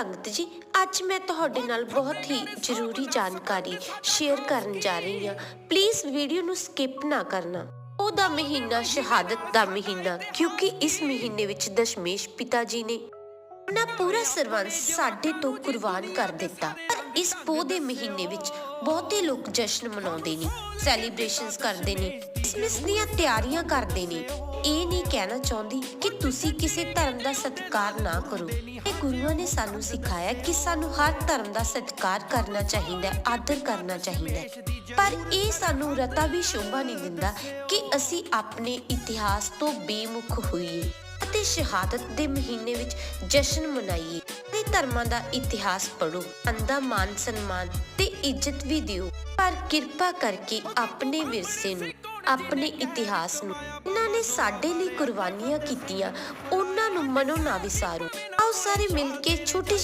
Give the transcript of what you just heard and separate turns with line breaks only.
ਸੰਗਤ ਜੀ, ਅੱਜ ਮੈਂ ਤੁਹਾਡੇ ਨਾਲ ਬਹੁਤ ਹੀ ਜ਼ਰੂਰੀ ਜਾਣਕਾਰੀ ਸ਼ੇਅਰ ਕਰਨ ਜਾ ਰਹੀ ਹਾਂ। ਪਲੀਜ਼ ਵੀਡੀਓ ਨੂੰ ਸਕਿਪ ਨਾ ਕਰਨਾ। ਉਹਦਾ ਮਹੀਨਾ ਸ਼ਹਾਦਤ ਦਾ ਮਹੀਨਾ, ਕਿਉਂਕਿ ਇਸ ਮਹੀਨੇ ਵਿੱਚ ਦਸ਼ਮੇਸ਼ ਪਿਤਾ ਜੀ ਨੇ ਆਪਣਾ ਪੂਰਾ ਸਰਵੰਸ ਸਾਡੇ ਤੋਂ ਕੁਰਬਾਨ ਕਰ ਦਿੱਤਾ। ਪਰ ਇਸ ਪੋਹ ਦੇ ਮਹੀਨੇ ਵਿੱਚ ਬਹੁਤੇ ਲੋਕ ਜਸ਼ਨ ਮਨਾਉਂਦੇ ਨੇ ਸੈਲੀਬ੍ਰੇਸ਼ਨਸ ਕਰਦੇ ਨੇ ਕ੍ਰਿਸਮਸ ਦੀਆਂ ਤਿਆਰੀਆਂ ਕਰਦੇ ਨੇ। ਇਹ ਨਹੀਂ ਕਹਿਣਾ ਚਾਹੁੰਦੀ ਕਿ ਤੁਸੀਂ ਕਿਸੇ ਧਰਮ ਦਾ ਸਤਿਕਾਰ ਨਾ ਕਰੋ। ਇਹ ਗੁਰੂਆਂ ਨੇ ਸਾਨੂੰ ਸਿਖਾਇਆ ਕਿ ਸਾਨੂੰ ਹਰ ਧਰਮ ਦਾ ਸਤਿਕਾਰ ਕਰਨਾ ਚਾਹੀਦਾ ਹੈ, ਆਦਰ ਕਰਨਾ ਚਾਹੀਦਾ ਹੈ। ਪਰ ਇਹ ਸਾਨੂੰ ਰਤਾ ਵੀ ਸ਼ੋਭਾ ਨਹੀਂ ਦਿੰਦਾ ਕਿ ਅਸੀਂ ਆਪਣੇ ਇਤਿਹਾਸ ਤੋਂ ਬੇਮੁਖ ਹੋਈਏ ਅਤੇ ਸ਼ਹਾਦਤ ਦੇ ਮਹੀਨੇ ਵਿੱਚ ਜਸ਼ਨ ਮਨਾਈਏ ਤੇ ਧਰਮਾਂ ਦਾ ਇਤਿਹਾਸ ਪੜੋ ਅੰਦਾ ਮਾਨ ਸਨਮਾਨ ਤੇ ਇੱਜ਼ਤ ਵੀ ਦਿਓ। ਪਰ ਕਿਰਪਾ ਕਰਕੇ ਆਪਣੇ ਵਿਰਸੇ ਨੂੰ ਆਪਣੇ ਇਤਿਹਾਸ ਨੂੰ। ਇਹਨਾਂ ਨੇ ਸਾਡੇ ਲਈ ਕੁਰਬਾਨੀਆਂ ਕੀਤੀਆਂ। ਉਹਨਾਂ ਨੂੰ ਮਨੋ ਨਾ ਵਿਸਾਰੋ। ਆਓ ਸਾਰੇ ਮਿਲ ਕੇ ਛੋਟੀ